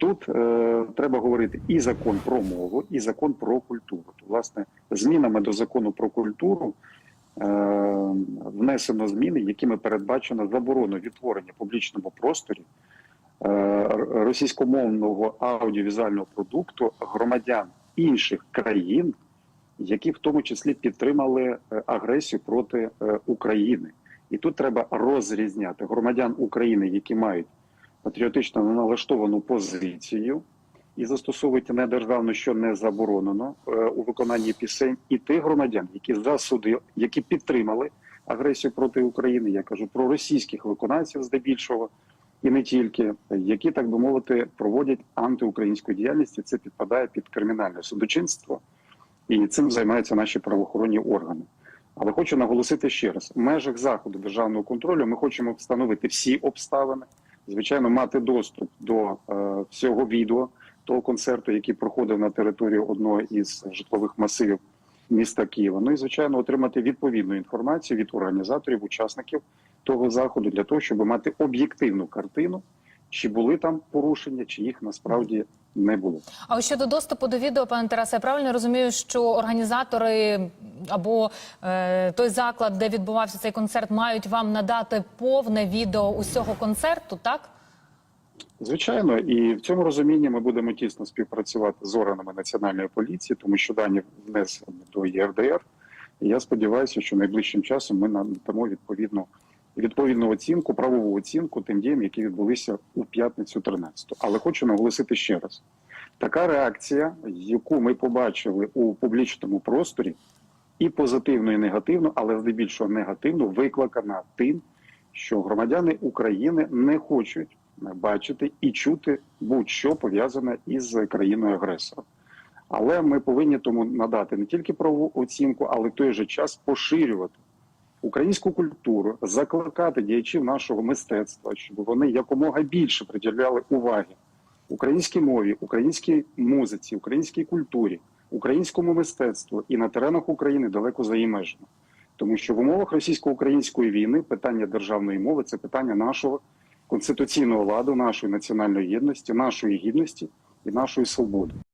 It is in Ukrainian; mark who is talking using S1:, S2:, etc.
S1: Тут е, треба говорити і закон про мову, і закон про культуру. То, власне, змінами до закону про культуру е, внесено зміни, якими передбачено заборону відтворення в публічному просторі е, російськомовного аудіовізуального продукту громадян інших країн, які в тому числі підтримали е, агресію проти е, України. І тут треба розрізняти громадян України, які мають патріотично налаштовану позицію і застосовують недержавно, що не заборонено е, у виконанні пісень, і тих громадян, які засудили, які підтримали агресію проти України. Я кажу про російських виконавців здебільшого, і не тільки, які так би мовити проводять антиукраїнську діяльність. і Це підпадає під кримінальне судочинство, і цим займаються наші правоохоронні органи. Але хочу наголосити ще раз: в межах заходу державного контролю ми хочемо встановити всі обставини, звичайно, мати доступ до е, всього відео того концерту, який проходив на території одного із житлових масивів міста Києва. Ну і звичайно, отримати відповідну інформацію від організаторів, учасників того заходу для того, щоб мати об'єктивну картину, чи були там порушення, чи їх насправді не було.
S2: А щодо доступу до відео, пане Тарасе, я правильно розумію, що організатори або е, той заклад, де відбувався цей концерт, мають вам надати повне відео усього концерту, так?
S1: Звичайно, і в цьому розумінні ми будемо тісно співпрацювати з органами національної поліції, тому що дані внесені до ЄРДР. І я сподіваюся, що найближчим часом ми надамо відповідну відповідну оцінку, правову оцінку тим діям, які відбулися у п'ятницю 13 Але хочу наголосити ще раз: така реакція, яку ми побачили у публічному просторі, і позитивно, і негативно, але здебільшого негативно, викликана тим, що громадяни України не хочуть бачити і чути будь-що пов'язане із країною агресором. Але ми повинні тому надати не тільки правову оцінку, але в той же час поширювати українську культуру, закликати діячів нашого мистецтва, щоб вони якомога більше приділяли уваги українській мові, українській музиці, українській культурі, українському мистецтву і на теренах України далеко за її межами. Тому що в умовах російсько-української війни питання державної мови це питання нашого конституційного ладу, нашої національної єдності, нашої гідності і нашої свободи.